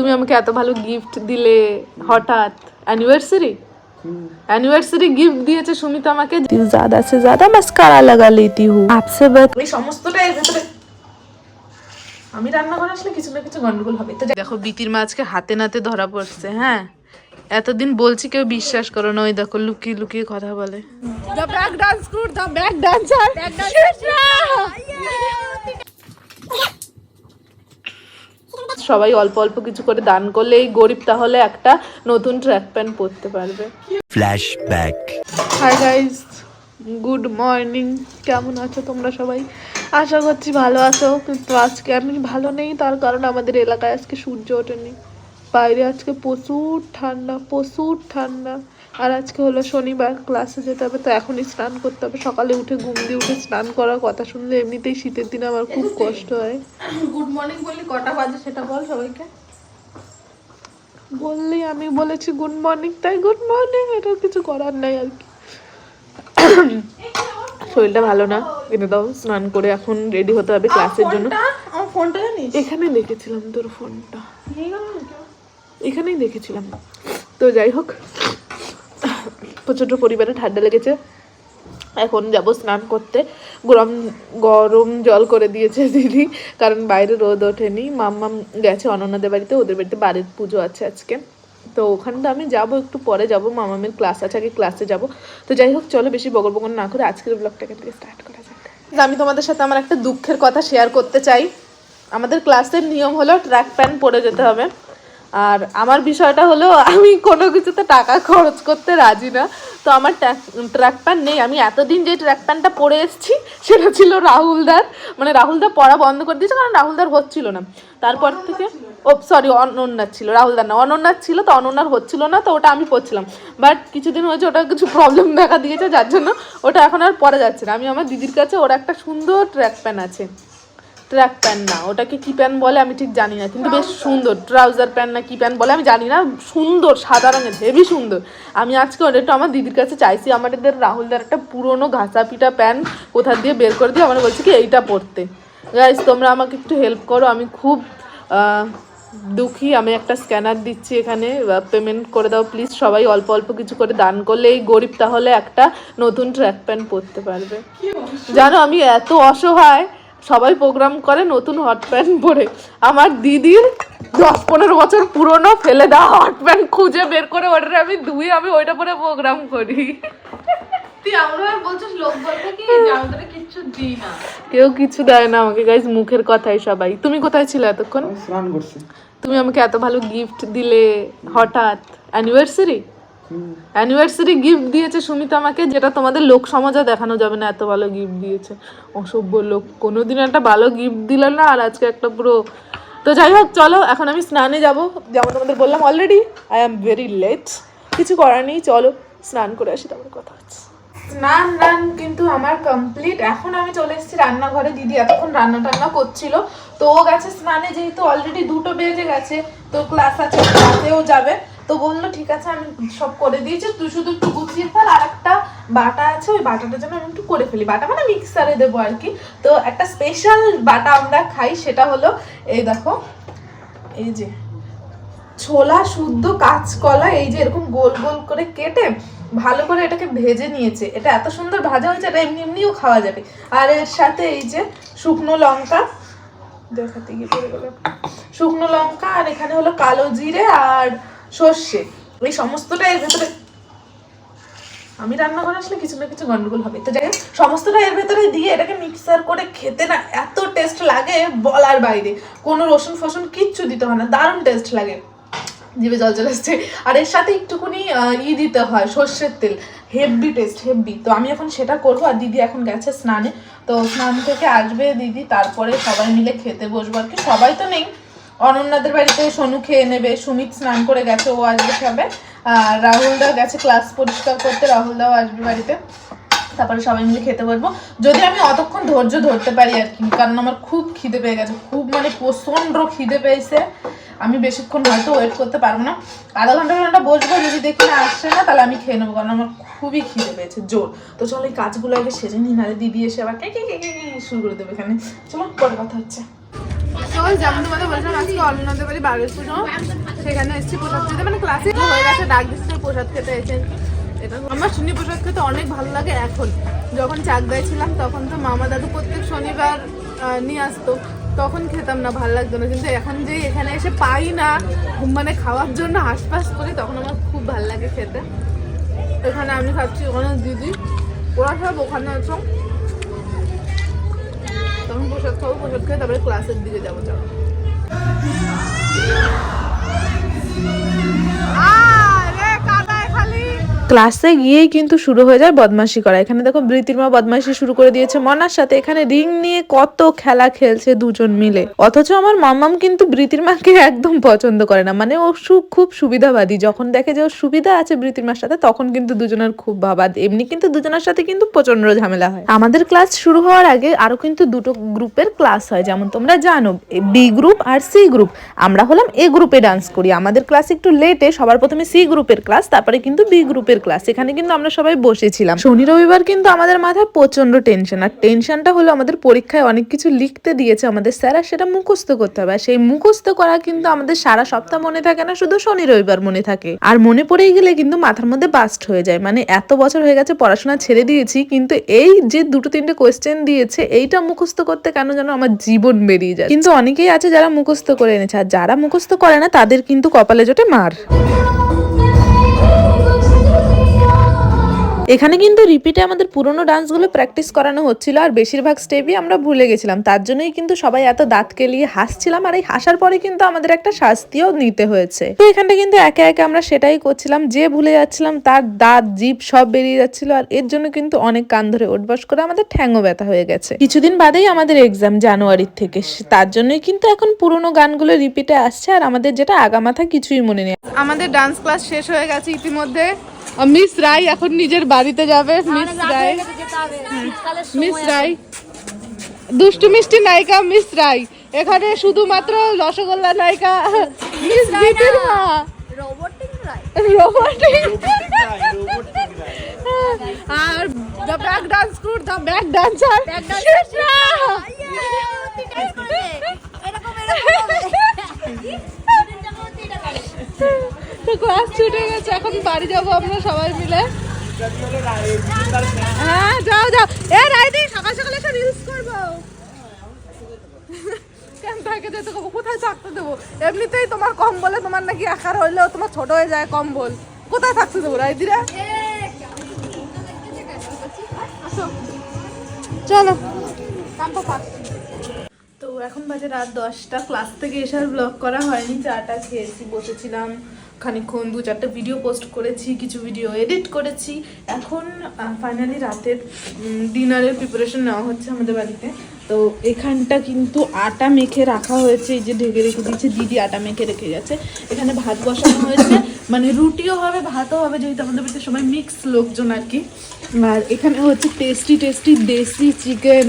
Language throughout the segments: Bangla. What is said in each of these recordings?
তুমি আমাকে এত ভালো গিফট দিলে হঠাৎ অ্যানিভার্সারি অ্যানিভার্সারি গিফট দিয়েছে সুমিত আমাকে ज्यादा से ज्यादा मस्कारा लगा लेती हूँ आपसे बत এই সমস্তটা এর ভেতরে আমি রান্নাঘরে আসলে কিছু না কিছু গন্ডগোল হবে তো দেখো বিতির মা আজকে হাতে নাতে ধরা পড়ছে হ্যাঁ এতদিন বলছি কেউ বিশ্বাস করো না ওই দেখো লুকিয়ে লুকিয়ে কথা বলে the back dance crew the back dancer সবাই অল্প অল্প কিছু করে দান করলে এই গরিব তাহলে একটা নতুন ট্র্যাক প্যান্ট পরতে পারবে। Flashback hi guys good morning কেমন আছো তোমরা সবাই? আশা করছি ভালো আছো। কিন্তু আজকে আমি ভালো নেই তার কারণ আমাদের এলাকায় আজকে সূর্য ওঠেনি। বাইরে আজকে প্রচুর ঠান্ডা প্রচুর ঠান্ডা। আর আজকে হলো শনিবার ক্লাসে যেতে হবে তো এখনই স্নান করতে হবে। সকালে উঠে ঘুম দিয়ে উঠে স্নান করার কথা শুনলে এমনিতেই শীতের দিনে আমার খুব কষ্ট হয়। গুড মর্নিং বললি কটা বাজে সেটা বল সবাইকে। বললি আমি বলেছি গুড মর্নিং তাই গুড মর্নিং এটা কিছু করার নাই আর কি। শরীরটা ভালো না এনে দাও স্নান করে এখন রেডি হতে হবে ক্লাসের জন্য। ফোনটা? জানিস? এখানে দেখেছিলাম তোর ফোনটা। এখানেই দেখেছিলাম। তো যাই হোক প্রচণ্ড পরিমাণে ঠান্ডা লেগেছে। এখন যাব স্নান করতে। গরম গরম জল করে দিয়েছে দিদি, কারণ বাইরে রোদ ওঠেনি। মাম্মাম গেছে অনন্যাদের বাড়িতে, ওদের বাড়িতে বাড়ির পুজো আছে আজকে। তো ওখানটা আমি যাব, একটু পরে যাব। মামামের ক্লাস আছে, আগে ক্লাসে যাব। তো যাই হোক, চলো বেশি বগর বগর না করে আজকের ব্লগটা এখান থেকে স্টার্ট করা যাক। আমি তোমাদের সাথে আমার একটা দুঃখের কথা শেয়ার করতে চাই। আমাদের ক্লাসের নিয়ম হলো ট্র্যাক প্যান্ট পরে যেতে হবে। আর আমার বিষয়টা হলো, আমি কোনো কিছুতে টাকা খরচ করতে রাজি না। তো আমার ট্র্যাক প্যান্ট নেই। আমি এতদিন যে ট্র্যাক প্যান্টটা পরে এসেছি, সেটা ছিল রাহুলদার। মানে রাহুলদার পড়া বন্ধ করে দিয়েছে, কারণ রাহুলদার হচ্ছিল না। তারপর থেকে, ও সরি অনন্যার ছিল, রাহুলদার না। অনন্যার ছিল, তো অনন্যার হচ্ছিল না, তো ওটা আমি পরছিলাম বাট কিছুদিন হয়েছে ওটা কিছু প্রবলেম দেখা দিয়েছে, যার জন্য ওটা এখন আর পরা যাচ্ছে না। আমি আমার দিদির কাছে, ওর একটা সুন্দর ট্র্যাক প্যান্ট আছে। ট্র্যাক প্যান্ট না। ওটাকে কি প্যান্ট বলে আমি ঠিক জানি না কিন্তু বেশ সুন্দর। ট্রাউজার প্যান্ট না কি প্যান্ট বলে আমি জানি না সুন্দর সাদা রঙের হেভি সুন্দর। আমি আজকে ওটা একটু আমার দিদির কাছে চাইছি আমাদের রাহুলদার একটা পুরনো ঘাসা পিটা প্যান্ট কোথা দিয়ে বের করে দিয়ে আমার বলছে কি এইটা পরতে। গাইস তোমরা আমাকে একটু হেল্প করো আমি খুব দুঃখী আমি একটা স্ক্যানার দিচ্ছি এখানে পেমেন্ট করে দাও প্লিজ সবাই অল্প অল্প কিছু করে দান করলে এই গরিব তাহলে একটা নতুন ট্র্যাক প্যান্ট পরতে পারবে। জানো আমি এত অসহায় সবাই প্রোগ্রাম করে নতুন হট প্যান্ট পরে। আমার দিদির দশ পনেরো বছর পুরনো ফেলে দেওয়া হট প্যান্ট খুঁজে বের করে ওটা আমি ধুয়ে আমি ওইটা পরে প্রোগ্রাম করি। কেউ কিছু দেয় না আমাকে গাইজ মুখের কথাই সবাই। তুমি কোথায় ছিলে এতক্ষণ? তুমি আমাকে এত ভালো গিফট দিলে হঠাৎ অ্যানিভার্সারি অ্যানিভার্সারি গিফট দিয়েছে সুমিত আমাকে, যেটা তোমাদের লোক সমাজে দেখানো যাবে না, এত ভালো গিফট দিয়েছে। অসভ্য লোক, কোনোদিন একটা ভালো গিফট দিল না, আর আজকে একটা পুরো তো যাই হোক, চলো, এখন আমি স্নানে যাব। যেমন তোমাদের বললাম already I am very late কিছু করার নেই, চলো, স্নান করে আসি, তারপরে কথা হচ্ছে। স্নান রান কিন্তু আমার কমপ্লিট এখন আমি চলে এসেছি রান্নাঘরে, দিদি এতক্ষণ রান্না টান্না করছিল। তো ও গেছে স্নানে, যেহেতু অলরেডি দুটো বেজে গেছে, তো ক্লাস আছে ক্লাসেও যাবে। তো বলল, ঠিক আছে, আমি সব করে দিয়েছি, তুই শুধু একটু গুছিয়ে ফেল আর একটা বাটা আছে, ওই বাটাটা যেন আমি একটু করে ফেলি। বাটা মানে মিক্সারে দেবো আর কি। তো একটা স্পেশাল বাটা আমরা খাই, সেটা হলো, এই দেখো, এই যে ছোলা শুদ্ধ কাঁচকলা, এই যে এরকম গোল গোল করে কেটে ভালো করে এটাকে ভেজে নিয়েছে। এটা এত সুন্দর ভাজা হয়েছে, এটা এমনি এমনিও খাওয়া যাবে। আর এর সাথে এই যে শুকনো লঙ্কা, দেখাতে গিয়ে শুকনো লঙ্কা, আর এখানে হলো কালো জিরে আর সর্ষে। এই সমস্তটা এর ভেতরে আমি রান্না করে আসলে কিছু না কিছু গন্ডগোল হবে। তো যাই হোক, সমস্তটা এর ভেতরে দিয়ে এটাকে মিক্সার করে খেতে না এত টেস্ট লাগে বলার বাইরে। কোনো রসুন ফসুন কিচ্ছু দিতে হয় না, দারুণ টেস্ট লাগে। জিভে জল চলে আসছে। আর এর সাথে একটুকুনি ই দিতে হয়, সর্ষের তেল। হেভি টেস্ট হেভি তো আমি এখন সেটা করব আর দিদি এখন গেছে স্নানে। তো স্নান থেকে আসবে দিদি, তারপরে সবাই মিলে খেতে বসবো আর কি। সবাই তো নেই অনন্যাদের বাড়িতে সোনু খেয়ে নেবে সুমিত স্নান করে গেছে ও আসবে খাবে আর রাহুলদা গেছে ক্লাস পরিষ্কার করতে রাহুলদাও আসবে বাড়িতে তারপরে সবাই মিলে খেতে বসবো যদি আমি অতক্ষণ ধৈর্য ধরতে পারি আর কি কারণ আমার খুব খিদে পেয়ে গেছে খুব মানে প্রচণ্ড খিদে পেয়েছে আমি বেশিক্ষণ হয়তো ওয়েট করতে পারব না আধা ঘণ্টা ঘণ্টা বসবো যদি দেখি না আসছে না তাহলে আমি খেয়ে নেব কারণ আমার খুবই খিদে পেয়েছে জোর তো চলো এই কাজগুলো আগে সেজে নিই নাহলে দিদি এসে আবার কে কে কে কে শুরু করে দেবে এখানে চলো পরে কথা হচ্ছে যেমন বলছিলাম সেখানে এসেছি প্রসাদ মানে হয়ে গেছে, ডাক প্রসাদ খেতে এসে। এটা আমার শুনি প্রসাদ খেতে অনেক ভালো লাগে এখন। যখন চাকদায় ছিলাম তখন তো মামা দাদু প্রত্যেক শনিবার নিয়ে আসতো। তখন খেতাম না, ভালো লাগতো না। কিন্তু এখন যে এখানে এসে পাই না মানে খাওয়ার জন্য আশপাশ করি, তখন আমার খুব ভালো লাগে খেতে। এখানে আমি খাচ্ছি, ওখানে দিদি। ওরা সব ওখানে আছো। প্রসাদ খাব প্রসাদ খেয়ে তারপরে ক্লাসের দিকে যাব যাব ক্লাসে গিয়েই কিন্তু শুরু হয়ে যায় বদমাশি করা। এখানে দেখো বৃতির মা বদমাশি শুরু করে দিয়েছে। মনার সাথে এখানে রিং নিয়ে কত খেলা খেলছে দুজন মিলে। অথচ আমার মামাম কিন্তু বৃত্তির মাকে একদম পছন্দ করে না। মানে ও খুব সুবিধাবাদী। যখন দেখে যে ওর সুবিধা আছে বৃত্তির মার সাথে, তখন কিন্তু দুজনের খুব ভাবাদ এমনি কিন্তু দুজনের সাথে কিন্তু প্রচণ্ড ঝামেলা হয়। আমাদের ক্লাস শুরু হওয়ার আগে আরও কিন্তু দুটো গ্রুপের ক্লাস হয়। যেমন তোমরা জানো বি গ্রুপ আর সি গ্রুপ আমরা হলাম এ গ্রুপে ডান্স করি। আমাদের ক্লাস একটু লেটে সবার প্রথমে সি গ্রুপের ক্লাস তারপরে কিন্তু বি গ্রুপের ক্লাস এখানে কিন্তু আমরা সবাই বসেছিলাম। শনি রবিবার কিন্তু আমাদের মাথায় প্রচণ্ড টেনশন আর টেনশনটা হলো আমাদের পরীক্ষায় অনেক কিছু লিখতে দিয়েছে আমাদের স্যার, আর সেটা মুখস্থ করতে হবে। আর সেই মুখস্থ করা কিন্তু আমাদের সারা সপ্তাহ মনে থাকে না, শুধু শনি রবিবার মনে থাকে। আর মনে পড়েই গেলে কিন্তু মাথার মধ্যে বাস্ট হয়ে যায়। মানে এত বছর হয়ে গেছে পড়াশোনা ছেড়ে দিয়েছি, কিন্তু এই যে দুটো তিনটে কোয়েশ্চেন দিয়েছে, এইটা মুখস্থ করতে কেন যেন আমার জীবন বেরিয়ে যায় কিন্তু অনেকেই আছে যারা মুখস্থ করে এনেছে, আর যারা মুখস্থ করে না, তাদের কিন্তু কপালে জোটে মার। এখানে কিন্তু রিপিটে আমাদের পুরোনো ডান্সগুলো প্র্যাকটিস করানো হচ্ছিল, আর বেশিরভাগ স্টেপই আমরা ভুলে গেছিলাম। তার জন্যই কিন্তু সবাই এত দাঁত কেলিয়ে হাসছিলাম, আর এই হাসার পরে কিন্তু আমাদের একটা শাস্তিও নিতে হয়েছে। তো এখানটা কিন্তু একে একে আমরা সেটাই করছিলাম, যে ভুলে যাচ্ছিলাম তার দাঁত, জিভ সব বেরিয়ে যাচ্ছিল, আর এর জন্য কিন্তু অনেক কান ধরে ওঠবাস করে আমাদের ঠ্যাংও ব্যথা হয়ে গেছে। কিছুদিন বাদেই আমাদের এক্সাম জানুয়ারির থেকে, তার জন্যই কিন্তু এখন পুরোনো গানগুলো রিপিটে আসছে, আর আমাদের যেটা আগামাথা কিছুই মনে নেই। আমাদের ডান্স ক্লাস শেষ হয়ে গেছে ইতিমধ্যে। মিস রাই এখন নিজের বাড়িতে যাবে মিস রাই। মিস রাই। দুষ্টু মিষ্টি নায়িকা মিস রাই। এখানে শুধুমাত্র রসগোল্লা নায়িকা মিস বিতির মা আর the back dance the back dancer তো ক্লাস ছুটে গেছে, এখন বাড়ি যাব আমরা সবাই মিলে। হ্যাঁ যাও যাও। এ রাইদি সকাল সকাল একটা রিলস করব। কেন তাকে যেতে করব কোথায় থাকতে দেবো? এমনিতেই তোমার কম তোমার নাকি আকার হইলেও তোমার ছোট হয়ে যায় কম কোথায় থাকতে দেবো, রাইদিরা? চলো। তো এখন বাজে রাত দশটা ক্লাস থেকে এসে আর ব্লগ করা হয়নি। চাটা খেয়েছি, বসেছিলাম। খানিকক্ষণ দু চারটে ভিডিও পোস্ট করেছি, কিছু ভিডিও এডিট করেছি। এখন ফাইনালি রাতের ডিনারের প্রিপারেশন নেওয়া হচ্ছে আমাদের বাড়িতে। তো এখানটা কিন্তু আটা মেখে রাখা হয়েছে, এই যে ঢেকে রেখে দিয়েছে, দিদি আটা মেখে রেখে গেছে। এখানে ভাত বসানো হয়েছে মানে রুটিও হবে, ভাতও হবে, যেহেতু আমাদের বাড়িতে সবাই মিক্স লোকজন আর কি। আর এখানে হচ্ছে টেস্টি টেস্টি দেশি চিকেন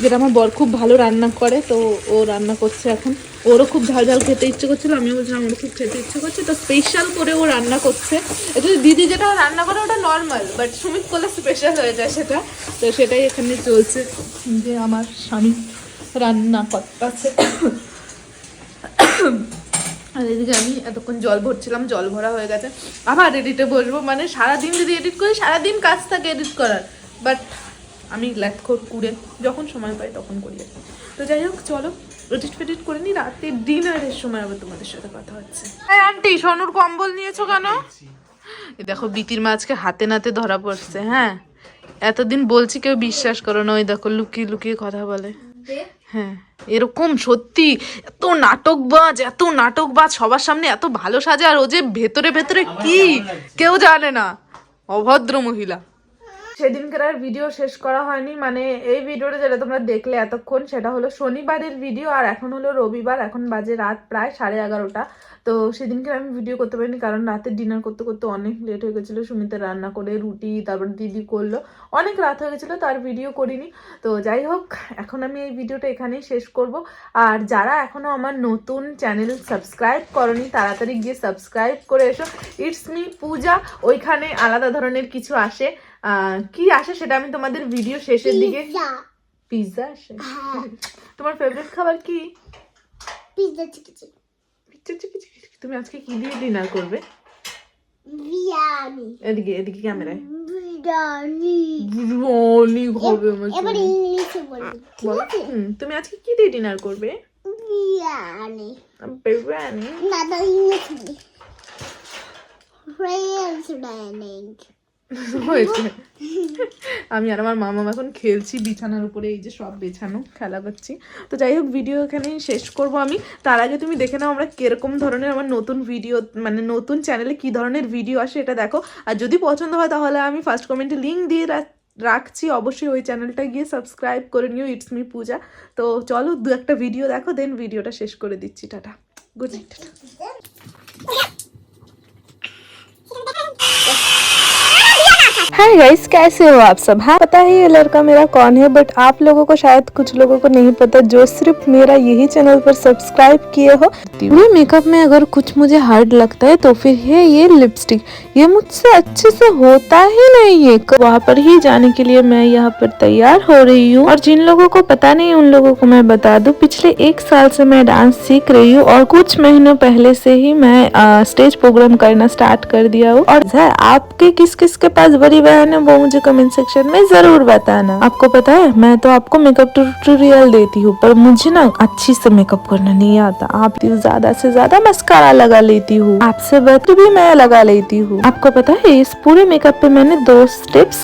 যেটা আমার বর খুব ভালো রান্না করে, তো ও রান্না করছে এখন। ওরও খুব ঝাল ঝাল খেতে ইচ্ছে করছিল, আমিও বলছিলাম আমারও খুব খেতে ইচ্ছে করছে। তো স্পেশাল করে ও রান্না করছে। actually দিদি যেটা রান্না করে ওটা নর্মাল বাট সুমিত করলে স্পেশাল হয়ে যায় সেটা। তো সেটাই এখানে চলছে যে আমার স্বামী রান্না করতেছে। আর এদিকে আমি এতক্ষণ জল ভরছিলাম, জল ভরা হয়ে গেছে। আবার এডিটে বসবো মানে সারাদিন যদি এডিট করি, সারাদিন কাজ থাকে এডিট করার। বাট আমি ল্যাথখোর কুড়ে, যখন সময় পাই তখন করি। তো যাই হোক, চলো। এডিট ফেডিট করে নি, রাতে ডিনারের সময় আবার তোমাদের সাথে কথা হচ্ছে। আন্টি, সোনুর কম্বল নিয়েছো কেন? দেখো বিতির মাছকে হাতে নাতে ধরা পড়ছে হ্যাঁ? এতদিন বলছি কেউ বিশ্বাস করো না, ওই দেখো, লুকিয়ে লুকিয়ে কথা বলে। হ্যাঁ এরকম সত্যি, এত নাটকবাজ এত নাটকবাজ, সবার সামনে এত ভালো সাজে, আর ও যে ভেতরে ভেতরে কি, কেউ জানে না। অভদ্র মহিলা। সেদিনকার আর ভিডিও শেষ করা হয়নি। মানে এই ভিডিওটা যেটা তোমরা দেখলে এতক্ষণ, সেটা হলো শনিবারের ভিডিও আর এখন হলো রবিবার। এখন বাজে রাত প্রায় সাড়ে এগারোটা। তো সেদিনকে আমি ভিডিও করতে পারিনি কারণ রাতে ডিনার করতে করতে অনেক লেট হয়ে গেছিল। সুমিতে রান্না করে, রুটি, তারপর দিদি করল। অনেক রাত হয়ে গেছিল, তার ভিডিও করিনি। তো যাই হোক, এখন আমি এই ভিডিওটা এখানেই শেষ করব। আর যারা এখনও আমার নতুন চ্যানেল সাবস্ক্রাইব করনি, তাড়াতাড়ি গিয়ে সাবস্ক্রাইব করে এসো। It's me Puja. ওইখানে আলাদা ধরনের কিছু আসে। কি আসে সেটা আমি তোমাদের ভিডিও শেষের দিকে পিৎজা আসে। তোমার ফেভারিট খাবার কি? পিৎজা চিকি চিকি। তুমি আজকে কি দিয়ে ডিনার করবে? বিরিয়ানি এদিকে এদিকে ক্যামেরায়। বিরিয়ানি বিরিয়ানি খাবে আমার এবার ইংলিশে বলব তুমি আজকে কি দিয়ে ডিনার করবে? বিরিয়ানি বিরিয়ানি না না ইংলিশ বলি। ডাইনিং হয়েছে। আমি আর আমার মামা এখন খেলছি বিছানার উপরে, এই যে সব বেছানো, খেলা করছি। তো যাই হোক ভিডিও এখানেই শেষ করব আমি। তার আগে তুমি দেখে নাও আমরা কীরকম ধরনের আমার নতুন ভিডিও মানে নতুন চ্যানেলে কি ধরনের ভিডিও আসে এটা দেখো। আর যদি পছন্দ হয়, তাহলে আমি ফার্স্ট কমেন্টে লিঙ্ক দিয়ে রা- রাখছি। অবশ্যই ওই চ্যানেলটা গিয়ে সাবস্ক্রাইব করে নিও ইটস মি পূজা তো চলো, দু একটা ভিডিও দেখো দেন ভিডিওটা শেষ করে দিচ্ছি। Tata. Good night hi guys कैसे हो आप सब? हाँ पता है ये लड़का मेरा कौन है बट आप लोगों को शायद कुछ लोगों को नहीं पता जो सिर्फ़ मेरा यही चैनल पर सब्सक्राइब किए हो। पूरे मेकअप में अगर कुछ मुझे हार्ड लगता है तो फिर है ये लिपस्टिक ये मुझसे अच्छे से होता ही नहीं है। वहाँ पर ही जाने के लिए मैं यहाँ पर तैयार हो रही हूँ। और जिन लोगों को पता नहीं, उन लोगों को मैं बता दूँ, पिछले एक साल से मैं डांस सीख रही हूँ और कुछ महीनों पहले से ही मैं स्टेज प्रोग्राम करना स्टार्ट कर दिया हूँ। और आपके किस किस के पास बड़ी बहन है, वो मुझे कमेंट सेक्शन में ज़रूर बताना। आपको पता है, मैं तो आपको मेकअप ट्यूटोरियल देती हूँ, पर मुझे ना अच्छी से मेकअप करना नहीं आता। आप ज़्यादा से ज़्यादा मस्कारा लगा लेती हूँ। आपसे बेहतर भी मैं लगा लेती हूँ। आपको पता है, इस पूरे मेकअप पे मैंने दो स्टेप्स